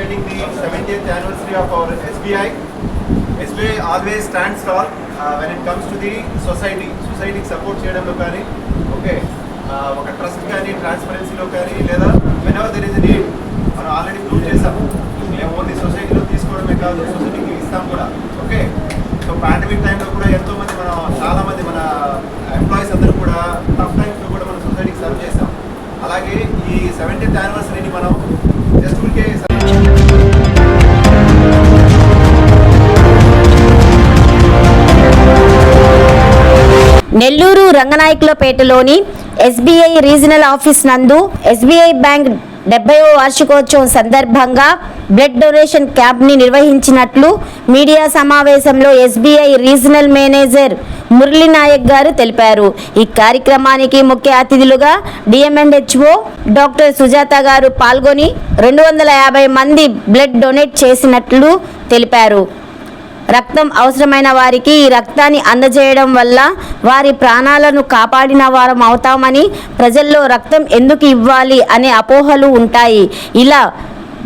celebrating the 70th anniversary of our SBI. SBI always stands tall uh, when it comes to the society. సొసైటీకి support చేయడంలో కానీ okay uh, ఒక trust కానీ ట్రాన్స్పరెన్సీలో కానీ లేదా whenever there is need మనం ఆల్రెడీ ప్రూవ్ చేసాం మేము ఓన్లీ సొసైటీలో తీసుకోవడమే కాదు సొసైటీకి ఇస్తాం కూడా ఓకే సో పాండమిక్ టైంలో కూడా ఎంతో మంది మనం చాలామంది మన ఎంప్లాయీస్ అందరూ కూడా టఫ్ టైమ్స్లో కూడా మనం సొసైటీకి సర్వ్ చేసాం అలాగే ఈ సెవెంటీన్త్ యానివర్సరీని మనం నెల్లూరు రంగనాయకులపేటలోని ఎస్బీఐ రీజనల్ ఆఫీస్ నందు ఎస్బీఐ బ్యాంక్ డెబ్బైవ వార్షికోత్సవం సందర్భంగా బ్లడ్ డొనేషన్ క్యాంప్ని నిర్వహించినట్లు మీడియా సమావేశంలో SBI regional manager Murali Naik గారు తెలిపారు. ఈ కార్యక్రమానికి ముఖ్య అతిథులుగా డిఎంఎన్హెచ్ఓ డాక్టర్ సుజాత గారు పాల్గొని రెండు వందల యాభై మంది బ్లడ్ డొనేట్ చేసినట్లు తెలిపారు. రక్తం అవసరమైన వారికి ఈ రక్తాన్ని అందజేయడం వల్ల వారి ప్రాణాలను కాపాడిన వారం అవుతామని ప్రజల్లో రక్తం ఎందుకు ఇవ్వాలి అనే అపోహలు ఉంటాయి. ఇలా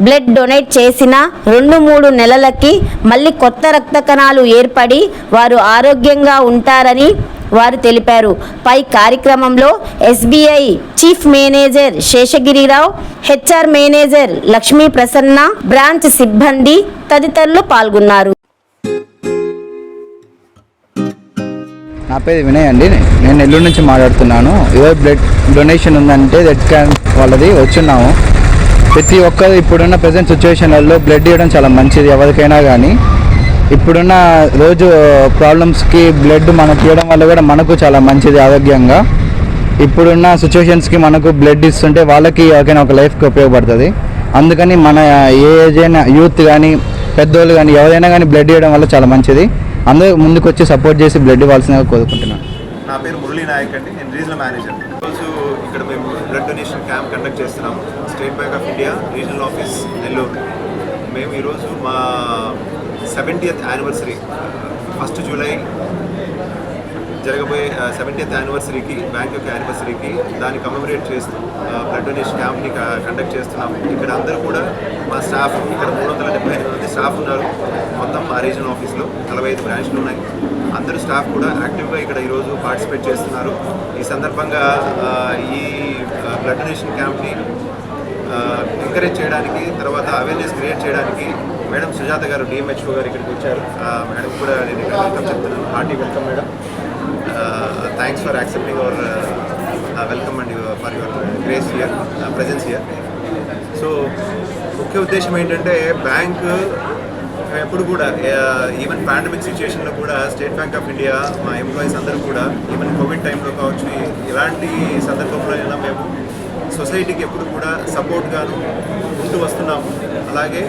బ్లడ్ డొనేట్ చేసిన రెండు మూడు నెలలకి మళ్ళీ కొత్త రక్త కణాలు ఏర్పడి వారు ఆరోగ్యంగా ఉంటారని వారు తెలిపారు. పై కార్యక్రమంలో SBI chief manager Seshagirirao HR manager Lakshmi Prasanna branch సిబ్బంది తదితరులు పాల్గొన్నారు. నా పేరు వినయ్ అండి. నేను నెల్లూరు నుంచి మాట్లాడుతున్నాను. ఈరోజు బ్లడ్ డొనేషన్ ఉందంటే రెడ్ క్యాంప్ వాళ్ళది వచ్చున్నాము. ప్రతి ఒక్కరు ఇప్పుడున్న ప్రజెంట్ సిచ్యువేషన్లలో బ్లడ్ ఇవ్వడం చాలా మంచిది ఎవరికైనా కానీ ఇప్పుడున్న రోజు ప్రాబ్లమ్స్కి బ్లడ్ మనకి ఇవ్వడం వల్ల కూడా మనకు చాలా మంచిది ఆరోగ్యంగా. ఇప్పుడున్న సిచ్యువేషన్స్కి మనకు బ్లడ్ ఇస్తుంటే వాళ్ళకి ఎవరికైనా ఒక లైఫ్కి ఉపయోగపడుతుంది. అందుకని మన ఏ ఏజ్ అయినా యూత్ కానీ పెద్దోళ్ళు కానీ ఎవరైనా కానీ బ్లడ్ ఇవ్వడం వల్ల చాలా మంచిది. అందరూ ముందుకు వచ్చి సపోర్ట్ చేసి బ్లడ్ ఇవ్వాల్సిందిగా కోరుకుంటున్నాను. నా పేరు మురళీ నాయక్ అండి. నేను రీజనల్ మేనేజర్ ఈరోజు ఇక్కడ మేము బ్లడ్ డొనేషన్ క్యాంప్ కండక్ట్ చేస్తున్నాము State Bank of India regional office Nellore మేము ఈరోజు మా సెవెంటీయత్ యానివర్సరీ ఫస్ట్ జూలై జరగబోయే సెవెంటీత్ యానివర్సరీకి బ్యాంక్ యొక్క యానివర్సరీకి దాన్ని కమెమరేట్ చేస్తూ బ్లడ్ డొనేషన్ క్యాంప్ని కండక్ట్ చేస్తున్నాము ఇక్కడ అందరూ కూడా మా స్టాఫ్ ఇక్కడ మూడు వందల డెబ్బై ఐదు మంది స్టాఫ్ ఉన్నారు. మొత్తం మా రీజనల్ ఆఫీస్లో నలభై ఐదు బ్రాంచ్లు ఉన్నాయి. అందరూ స్టాఫ్ కూడా యాక్టివ్గా ఇక్కడ ఈరోజు పార్టిసిపేట్ చేస్తున్నారు. ఈ సందర్భంగా ఈ బ్లడ్ డొనేషన్ క్యాంప్ని ఎంకరేజ్ చేయడానికి తర్వాత అవేర్నెస్ క్రియేట్ చేయడానికి మేడం సుజాత గారు డిఎంహెచ్ఓ గారు ఇక్కడికి వచ్చారు. మేడం కూడా నేను ఇక్కడ వెల్కమ్ చెప్తున్నాను. Hearty welcome madam. Thanks for accepting our welcome and for your grace here presence here so ముఖ్య ఉద్దేశం ఏంటంటే బ్యాంక్ ఎప్పుడు కూడా ఈవెన్ పాండమిక్ సిచ్యువేషన్లో కూడా స్టేట్ బ్యాంక్ ఆఫ్ ఇండియా మా ఎంప్లాయీస్ అందరూ కూడా ఈవెన్ కోవిడ్ టైంలో కావచ్చు ఇలాంటి సందర్భంలో అయినా మేము సొసైటీకి ఎప్పుడు కూడా సపోర్ట్గాను ఉంటూ వస్తున్నాము. అలాగే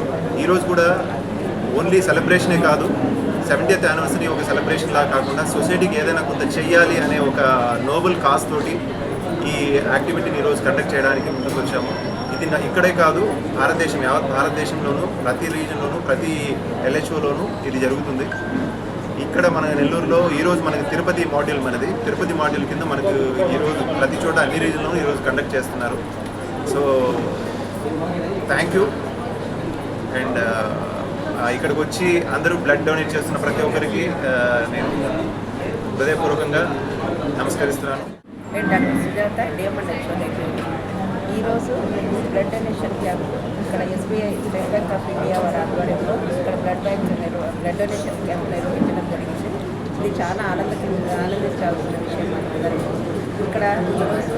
ఈరోజు కూడా ఓన్లీ సెలబ్రేషనే కాదు సెవెంటీత్ యానివర్సరీ ఒక సెలబ్రేషన్ లా కాకుండా సొసైటీకి ఏదైనా కొంత చెయ్యాలి అనే ఒక నోబుల్ కాజ్ తోటి ఈ యాక్టివిటీని ఈరోజు కండక్ట్ చేయడానికి ముందుకు వచ్చాము. ఇది నా- ఇక్కడే కాదు భారతదేశం యావత్ భారతదేశంలోనూ ప్రతి రీజన్లోనూ ప్రతి ఎల్హెచ్ఓలోనూ ఇది జరుగుతుంది. ఇక్కడ మన నెల్లూరులో ఈరోజు మనకి తిరుపతి మాడ్యూల్ మనది. తిరుపతి మాడ్యూల్ కింద మనకు ఈరోజు ప్రతి చోట అన్ని రీజన్లోనూ ఈరోజు కండక్ట్ చేస్తున్నారు. సో థ్యాంక్ యూ అండ్ ఇక్కడికి వచ్చి అందరూ బ్లడ్ డొనేట్ చేస్తున్న ప్రతి ఒక్కరికి నేను హృదయపూర్వకంగా నమస్కరిస్తున్నాను. నేను డాక్టర్ సుజాత ఈరోజు బ్లడ్ డొనేషన్ క్యాంప్ ఇక్కడ SBI State Bank of India వారి ఆధ్వర్యంలో ఇక్కడ blood bank blood donation camp నిర్వహించడం జరిగింది. ఇది చాలా ఆనందకి ఆనందించాల్సిన విషయం అందరికీ ఇక్కడ ఈరోజు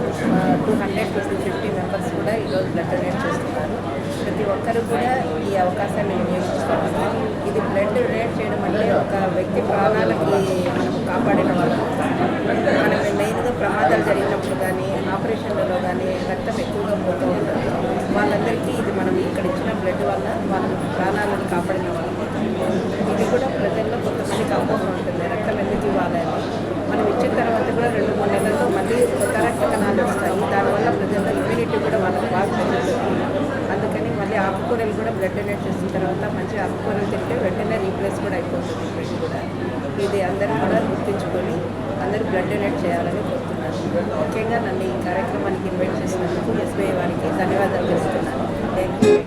two hundred to fifty members కూడా ఈరోజు బ్లడ్ డొనేట్ చేస్తున్నారు. ప్రతి ఒక్కరు కూడా ఈ అవకాశాన్ని వినియోగించుకోవాలి ఇది బ్లడ్ డొనేట్ చేయడం అంటే ఒక వ్యక్తి ప్రాణాలకి మనం కాపాడిన వాళ్ళు. మనం మెయిన్గా ప్రమాదాలు జరిగినప్పుడు కానీ ఆపరేషన్లలో కానీ రక్తం ఎక్కువగా పోతూ ఉంటుంది. వాళ్ళందరికీ ఇది మనం ఇక్కడ ఇచ్చిన బ్లడ్ వల్ల వాళ్ళ ప్రాణాలను కాపాడిన వాళ్ళు ఇది కూడా ప్రజల్లో కొంతమందికి అపోహ ఉంటుంది రక్తం ఎందుకు ఇవ్వాలి అని మనం ఇచ్చిన తర్వాత కూడా రెండు మూడు నెలల్లో మళ్ళీ కొత్త రక్త కణాలు వస్తాయి దానివల్ల ప్రజల్లో ఇమ్యూనిటీ కూడా వాళ్ళకి బాగా పెరుగుతుంది అందుకని మళ్ళీ ఆకుకూరలు కూడా బ్లడ్ డొనేట్ చేసిన తర్వాత మంచి ఆకుకూరలు తింటే వెంటనే రీప్లేస్ కూడా అయిపోతుంది బ్లడ్ కూడా. ఇది అందరూ కూడా గుర్తించుకొని అందరూ బ్లడ్ డొనేట్ చేయాలని కోరుతున్నాను. ముఖ్యంగా నన్ను ఈ కార్యక్రమానికి ఇన్వైట్ చేసినందుకు ఎస్బీఐ వారికి ధన్యవాదాలు తెలుస్తున్నాను థ్యాంక్ యూ